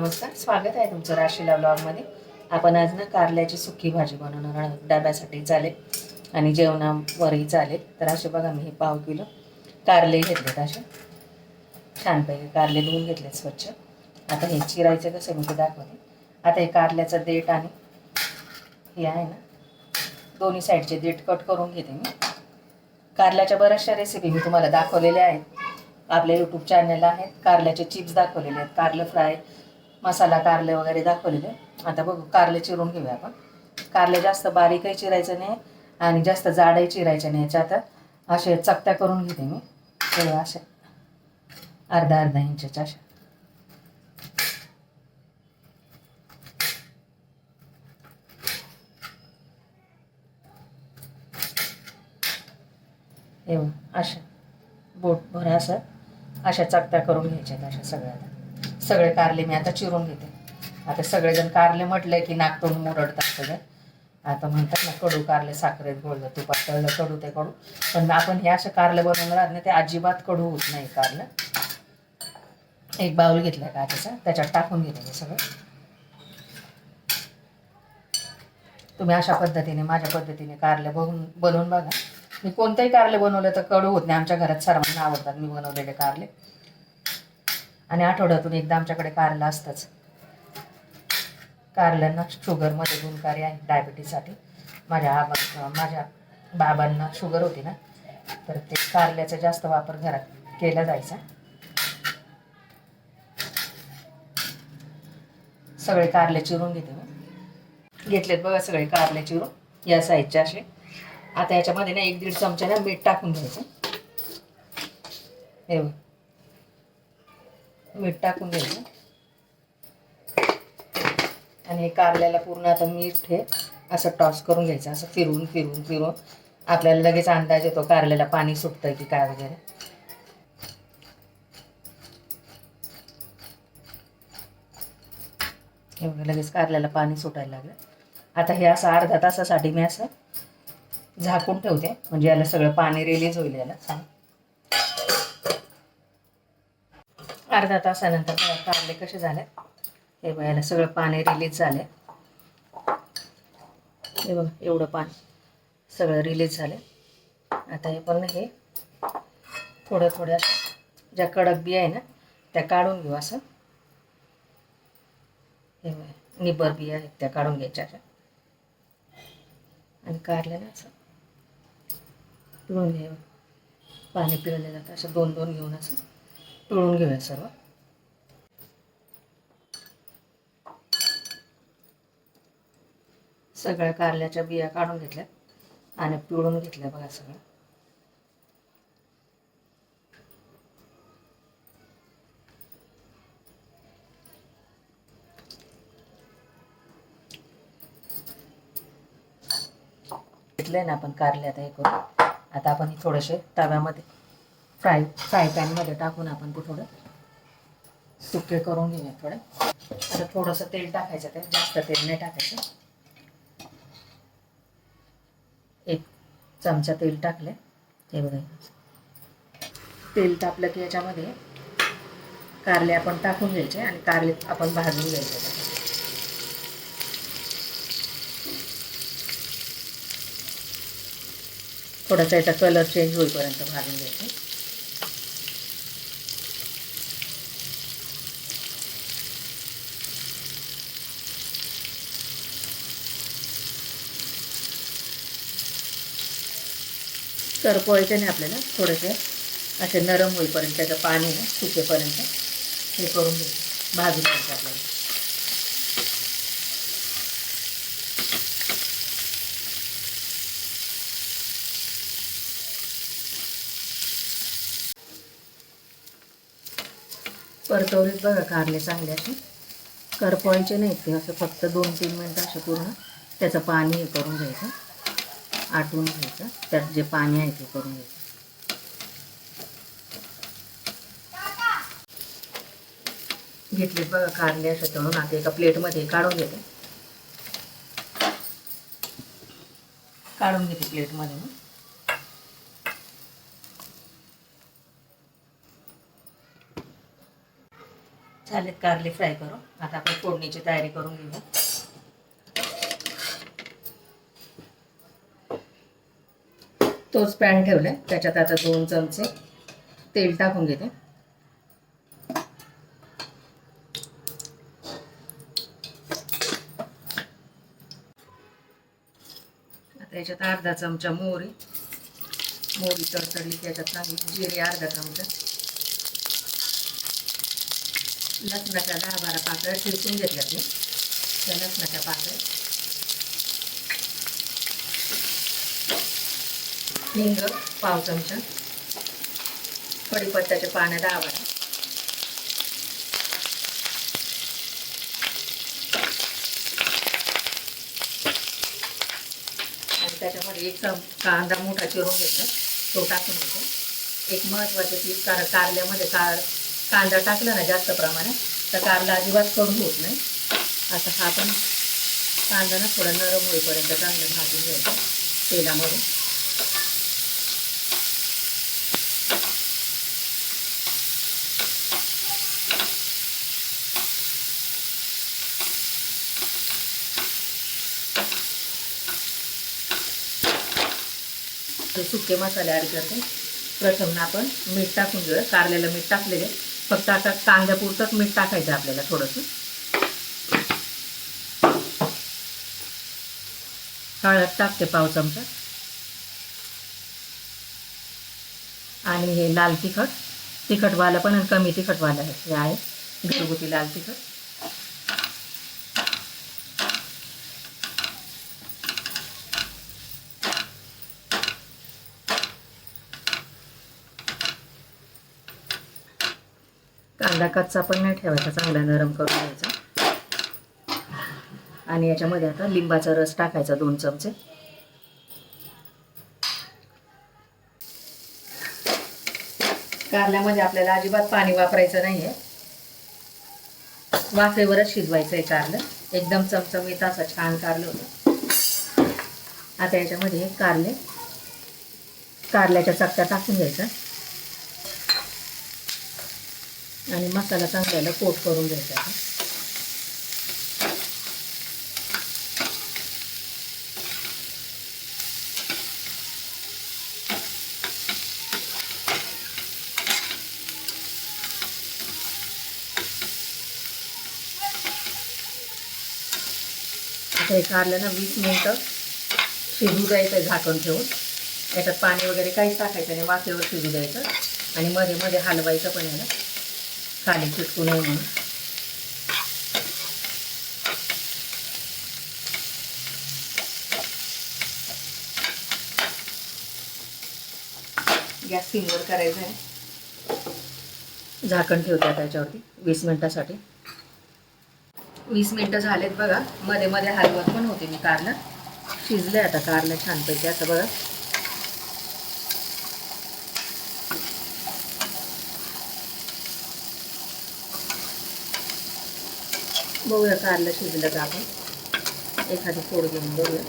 नमस्कार स्वागत आहे तुमचं राशीला ब्लॉगमध्ये आपण आज ना कारल्याची सुकी भाजी बनवणार आहोत. डब्यासाठी चालेल आणि जेवणावरही चालेल. तर असे बघा मी हे पाव किलो कारले घेतलेत असे. छानपैकी कारले धुवून घेतलेत स्वच्छ. आता हे चिरायचं कसं मी ते दाखवते. आता हे कारल्याचं देठ आणि हे आहे ना दोन्ही साईडचे देठ कट करून घेते मी. कारल्याच्या बऱ्याचशा रेसिपी मी तुम्हाला दाखवलेल्या आहेत. आपल्या यूट्यूब चॅनल आहेत. कारल्याचे चिप्स दाखवलेले आहेत. कारलं फ्राय मसाला कारले वगैरे दाखवलेले. आता बघू कारले चिरून घेऊया आपण. कारले जास्त बारीकही चिरायचं नाही आणि जास्त जाडही चिरायचं नाही. याच्या आता असे चकत्या करून घेते मी. सगळं असे. अर्धा अर्धा इंचच्या अशा एवढं अशा बोट भरा असं. अशा चकत्या करून घ्यायच्या अशा सगळ्या. सगळे कारले मी आता चिरून घेते. आता सगळेजण कारले म्हटले की नागतोंड मुरडतात सगळे. आता म्हणतात ना कडू कारले साखरेत गोळलं तुपात तळलं कडू ते कडू. पण आपण हे असं कारले बनवणार ना ते अजिबात कडू होत नाही कारलं. एक बाऊल घेतलाय का त्याचा? त्याच्यात टाकून घेते मी सगळं. तुम्ही अशा पद्धतीने माझ्या पद्धतीने कारले बघून बनवून बघा. मी कोणतेही कारले बनवले तर कडू होत नाही. आमच्या घरात सर्वांना आवडतात मी बनवलेले कारले. आणि आठवड्यातून एकदा आमच्याकडे कारलं असतंच. कारल्यांना शुगरमध्ये गुणकारी आहे डायबिटीजसाठी माझ्या आबा माझ्या बाबांना शुगर होती ना तर ते कारल्याचा जास्त वापर घरात केला जायचा. सगळे कारले चिरून घेते मी. घेतलेत बघा सगळे कारले चिरून या साईजचे असे. आता याच्यामध्ये ना एक दीड चमचा ना मीठ टाकून घ्यायचं. हे मीठ टाकून घ्यायचं आणि हे कारल्याला पूर्ण आता मीठ हे असं टॉस करून घ्यायचं असं फिरवून फिरवून फिरवून. आपल्याला लगेच अंदाज येतो कारल्याला पाणी सुटतंय की काय वगैरे. एवढं लगेच कारल्याला पाणी सुटायला लागलं. आता हे असं अर्धा तासासाठी मी असं झाकून ठेवते. म्हणजे याला सगळं पाणी रिलीज होईल याला. सांग अर्धा तासानंतर कारले कसे झाले? हे बघायला सगळं पाणी रिलीज झाले. हे बघा एवढं पाणी सगळं रिलीज झाले. आता हे पण हे थोडं थोड्या ज्या कडक बिया आहे ना त्या काढून घेऊ असं. हे बघा निबर बिया आहेत त्या काढून घ्यायच्या आणि आणि ना असं. पिळून घ्यावं पाणी पिळले जातं असं दोन दोन घेऊन असं. तळून घेऊया सर्व. सगळ्या कारल्याच्या बिया काढून घेतल्या आणि पिळून घेतल्या बघा सगळं घेतलंय ना आपण कारले आता हे करू आता आपण थोडेसे तव्यामध्ये फ्राय फ्राय पॅनमध्ये टाकून आपण ते थोडं सुके करून घेऊया थोडं. आता थोडंसं तेल टाकायचं ते जास्त तेल नाही टाकायचं. एक चमचा तेल टाकले हे बघा. तेल तापलं की याच्यामध्ये कारले आपण टाकून घ्यायचे आणि कारले आपण भाजून घ्यायचे. थोडासा याचा कलर चेंज होईपर्यंत भाजून घ्यायचं. करपवायचे नाही आपल्याला थोडेसे असे नरम होईपर्यंत त्याचं पाणी ना सुकेपर्यंत हे करून घ्यायचं भाजून घ्यायचं आपल्याला. परतवलीत बघा कारले चांगले असे. करपवायचे नाहीत ते असं फक्त दोन तीन मिनटं असे पूर्ण त्याचं पाणी हे करून घ्यायचं. आटून घ्यायचं. त्यात जे पाणी आहे ते करून घ्यायचं. घेतले बघा कारले असे तळून. आता एका प्लेटमध्ये काढून घेते. काढून घेते प्लेटमध्ये मी कारले फ्राय करू आता आपण फोडणीची तयारी करून घेऊया. तोच पॅन ठेवलाय. त्याच्यात आता दोन चमचे तेल टाकून घेते. आता याच्यात अर्धा चमचा मोहरी. मोहरी तडतडली त्याच्यात चांगली जिरे अर्धा चमचा. लसणाच्या दहा बारा पाकळ्या ठेचून घेतल्यात मी. त्या लसणाच्या पाकळ्या. हिंग पाव चमचा. कडीपत्त्याच्या पाण्या दहा वाटा आणि त्याच्यामध्ये एक चम कांदा मोठा चिरून घेतला. तो टाकून घेतो एक महत्त्वाची चीज कार कारल्यामध्ये कार कांदा टाकला ना जास्त प्रमाणात तर कारला अजिबात कडू होत नाही. आता हा पण कांदा ना थोडा नरम होईपर्यंत चांगलं भाजून घ्यायचा. तेलामध्ये. सुके मसाले ॲड करते. प्रथम आपण मीठ टाकून घेऊया. कारल्याला मीठ टाकलेले फक्त आता कांद्यापुरतंच मीठ टाकायचं आपल्याला थोडंसं. हळद टाकते पाव चमचा. आणि हे लाल तिखट. तिखटवालं पण आणि कमी तिखटवालं आहे हे आहे. घरगुती लाल तिखट. कांदा कच्चा पण नाही ठेवायचा चांगला नरम करून घ्यायचा. आणि याच्यामध्ये आता लिंबाचा रस टाकायचा दोन चमचे. कारल्यामध्ये आपल्याला अजिबात पाणी वापरायचं नाही आहे वाफेवरच शिजवायचं आहे कारलं. एकदम चमचमीत असं छान कारलं होतं. आता याच्यामध्ये कारले कारल्याच्या चकत्या टाकून घ्यायचं. आणि मसाला चांगल्याला कोट करून घ्यायचा आता. आता हे कारलं ना वीस मिनटं शिजू द्यायचं झाकण ठेवून याच्यात पाणी वगैरे काहीच टाकायचं नाही वाफेवर शिजू द्यायचं आणि मध्ये मध्ये हलवायचं पण याला खाली चिटकू नये म्हणून. गॅस सिमवर करायचं आहे. झाकण ठेवतात त्याच्यावरती वीस मिनिटासाठी. वीस मिनिटं झालेत बघा मध्ये मध्ये हलवत पण होते मी कारलं शिजलंय आता कारलं छानपैकी आता बघा. बघूया कारलं शिजलं का आपण. एखादी फोड घेऊन बघूया.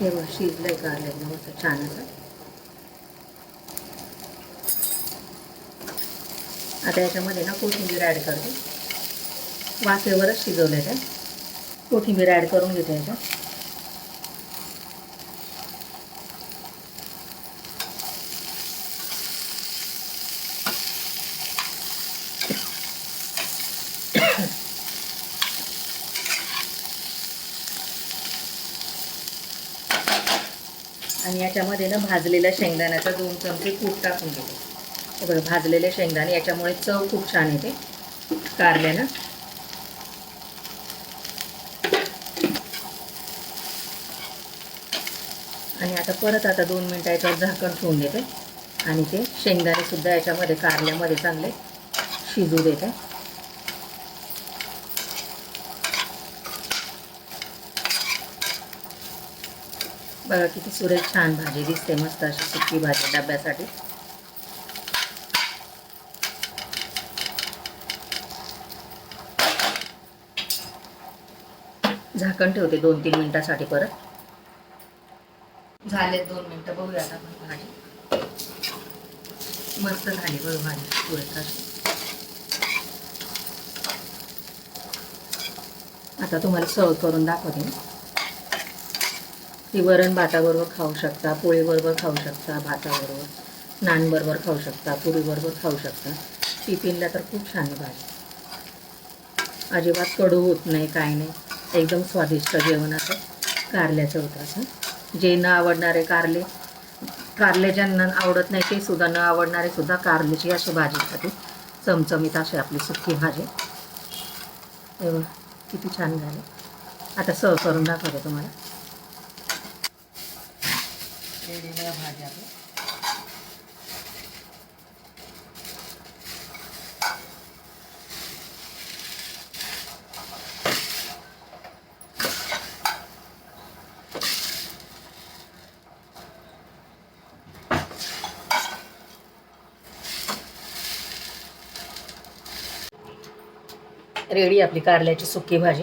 हे बघ आहे कारलं एकदम असं छान असं. आता याच्यामध्ये ना कोथिंबीर ॲड करते. वाफेवरच शिजवलं त्या कोथिंबीर ॲड करून घेते याच्यात. आणि याच्यामध्ये ना भाजलेल्या शेंगदाण्याचा दोन चमचे कूट टाकून घेते हे बघा भाजलेले शेंगदाणे याच्यामुळे चव खूप छान येते. कारल्यानं. आणि आता परत आता दोन मिनटं याच्यावर झाकण ठेवून देते. आणि ते शेंगदाणे सुद्धा याच्यामध्ये कारल्यामध्ये चांगले शिजू देते. बघा किती सुरेख छान भाजी दिसते मस्त अशी सुकी भाजी डब्यासाठी. झाकण ठेवते दोन तीन मिनिटासाठी परत. झाले दोन मिनिटं बघूया आता आपण भाजी. मस्त झाली बघ भाजी पुढे आता तुम्हाला सर्व करून दाखवते मी. ती वरण भाताबरोबर खाऊ शकता पोळीबरोबर खाऊ शकता भाताबरोबर नानबरोबर खाऊ शकता पुरीबरोबर खाऊ शकता. टिफिनला तर खूप छान भाजी. अजिबात कडू होत नाही काय नाही. एकदम स्वादिष्ट जेवण असं कारल्याचं होतं असं. जे न आवडणारे कारले कारले ज्यांना आवडत नाही ते सुद्धा न आवडणारे सुद्धा कारल्याची अशी भाजीसाठी चमचमीत अशी आपली सुकी भाजी. तेव्हा किती छान झाली. आता सर्व करून दाखवतो तुम्हाला. भाजी भाज्या रेडी आपली कारल्याची सुकी भाजी.